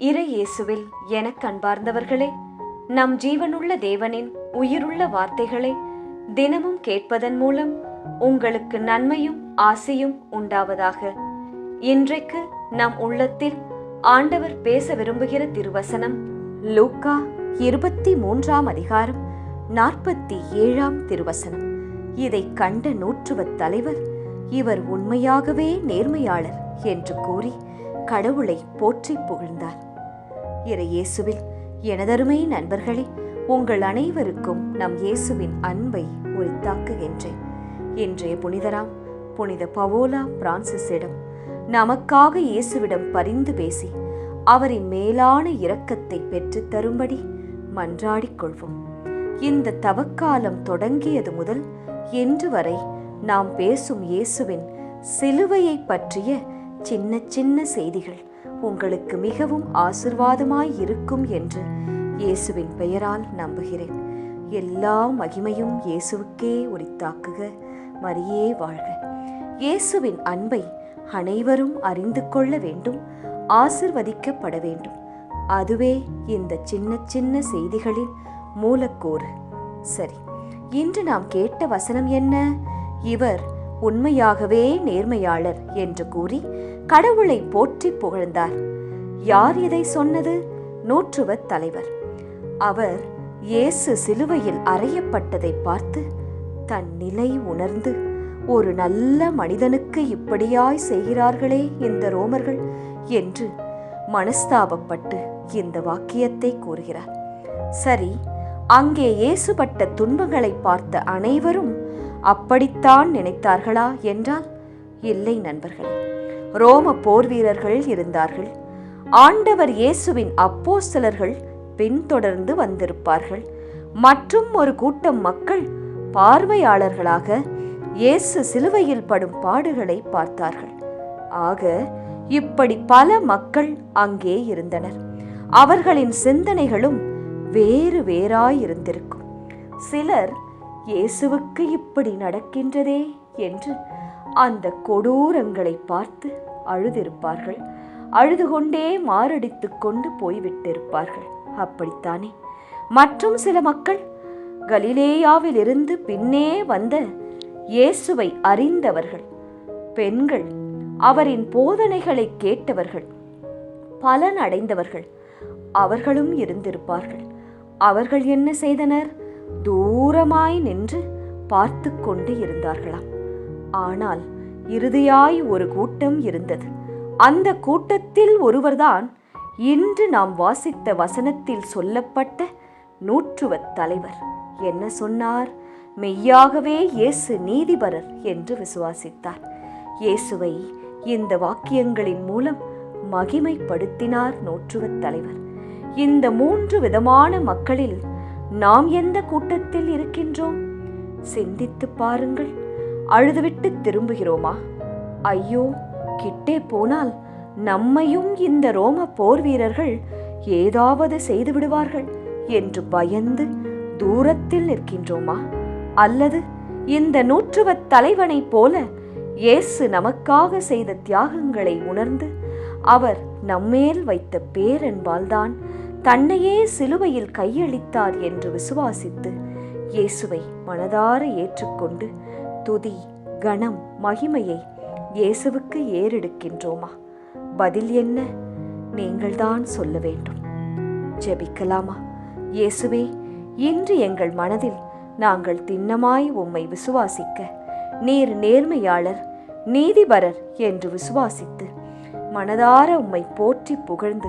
இறை இயேசுவில் எனக் அன்பார்ந்தவர்களே நம் ஜீவனுள்ள தேவனின் உயிருள்ள வார்த்தைகளை தினமும் கேட்பதன் மூலம் உங்களுக்கு நன்மையும் ஆசையும் உண்டாவதாக. இன்றைக்கு நம் உள்ளத்தில் ஆண்டவர் பேச விரும்புகிற திருவசனம் லூக்கா இருபத்தி மூன்றாம் அதிகாரம் நாற்பத்தி ஏழாம் திருவசனம். இதை கண்ட நூற்றுவத் தலைவர் இவர் உண்மையாகவே நேர்மையாளர் என்று கூறி கடவுளை போற்றி புகழ்ந்தார். இறை இயேசுவில் எனதருமை நண்பர்களே உங்கள் அனைவருக்கும் நம் இயேசுவின் அன்பை உரித்தாக்குகின்றேன். இன்றைய புனிதராம் புனித பவோலா பிரான்சிஸிடம் நமக்காக இயேசுவிடம் பரிந்து பேசி அவரின் மேலான இரக்கத்தை பெற்றுத் தரும்படி மன்றாடிக் கொள்வோம். இந்த தவக்காலம் தொடங்கியது முதல் இன்று வரை நாம் பேசும் இயேசுவின் சிலுவையை பற்றிய சின்ன சின்ன செய்திகள் உங்களுக்கு மிகவும் ஆசிர்வாதமாய் இருக்கும் என்று இயேசுவின் பெயரால் நம்புகிறேன். எல்லா மகிமையும் இயேசுவுக்கே உரித்தாக்குக. மரியே வாழ்க. இயேசுவின் அன்பை அனைவரும் அறிந்து கொள்ள வேண்டும் ஆசிர்வதிக்கப்பட வேண்டும். அதுவே இந்த சின்ன சின்ன செய்திகளின் மூலக்கூறு. சரி இன்று நாம் கேட்ட வசனம் என்ன? இவர் உண்மையாகவே நேர்மையாளர் என்று கூறி கடவுளை போற்றி புகழ்ந்தார். யார் இதை சொன்னது? நூற்றுவத் தலைவர். அவர் இயேசு சிலுவையில் அறையப்பட்டதை பார்த்து தன் நிலை உணர்ந்து ஒரு நல்ல மனிதனுக்கு இப்படியாய் செய்கிறார்களே இந்த ரோமர்கள் என்று மனஸ்தாபப்பட்டு இந்த வாக்கியத்தை கூறுகிறார். சரி அங்கே இயேசுபட்ட துன்பங்களை பார்த்த அனைவரும் அப்படித்தான் நினைத்தார்களா என்றால் இல்லை நண்பர்களே. ரோம போர் வீரர்கள் இருந்தார்கள். ஆண்டவர் இயேசுவின் அப்போஸ்தலர்கள் பின்தொடர்ந்து வந்திருப்பார்கள். மற்றும் ஒரு கூட்டம் மக்கள் பார்வையாளர்களாக இயேசு சிலுவையில் படும் பாடுகளை பார்த்தார்கள். ஆக இப்படி பல மக்கள் அங்கே இருந்தனர். அவர்களின் சிந்தனைகளும் வேறு வேறாயிருந்திருக்கும். சிலர் இயேசுவுக்கு இப்படி நடக்கின்றதே என்று அந்த கொடூரங்களை பார்த்து அழுதிருப்பார்கள். அழுது கொண்டே மாரடித்து கொண்டு போய்விட்டிருப்பார்கள். அப்படித்தானே. மற்றும் சில மக்கள் கலிலேயாவில் இருந்து பின்னே வந்த இயேசுவை அறிந்தவர்கள் பெண்கள் அவரின் போதனைகளை கேட்டவர்கள் பலன் அடைந்தவர்கள் அவர்களும் இருந்திருப்பார்கள். அவர்கள் என்ன செய்தனர்? தூரமாய் நின்று பார்த்து கொண்டு இருந்தார்களாம். ஆனால் இறுதியாய் ஒரு கூட்டம் இருந்தது. அந்த கூட்டத்தில் ஒருவர்தான் இன்று நாம் வாசித்த வசனத்தில் சொல்லப்பட்ட நூற்றுவத் தலைவர். என்ன சொன்னார்? மெய்யாகவே இயேசு நீதிபரர் என்று விசுவாசித்தார். இயேசுவை இந்த வாக்கியங்களின் மூலம் மகிமைப்படுத்தினார் நூற்றுவத் தலைவர். இந்த மூன்று விதமான மக்களில் நாம் எந்த கூட்டத்தில் இருக்கின்றோம்? சிந்தித்து பாருங்கள். அழுதுவிட்டு திரும்புகிறோமா? ஐயோ கிட்டே போனால் நம்மையும் இந்த ரோம போர் வீரர்கள் ஏதாவது செய்து விடுவார்கள் என்று பயந்து தூரத்தில் நிற்கின்றோமா? அல்லது இந்த நூற்றுவத் தலைவனைப் போல இயேசு நமக்காக செய்த தியாகங்களை உணர்ந்து அவர் நம்மேல் வைத்த பேரன்பால்தான் தன்னையே சிலுவையில் கையளித்தார் என்று விசுவாசித்து இயேசுவை மனதார ஏற்றுக்கொண்டு துதி கணம் மகிமையை இயேசுவுக்கு ஏறெடுக்கின்றோமா? பதில் என்ன? நீங்கள்தான் சொல்ல வேண்டும். ஜெபிக்கலாமா? இயேசுவே இன்று எங்கள் மனதில் நாங்கள் திண்ணமாய் உம்மை விசுவாசிக்க நீர் நேர்மையாளர் நீதிபரர் என்று விசுவாசித்து மனதார உம்மை போற்றி புகழ்ந்து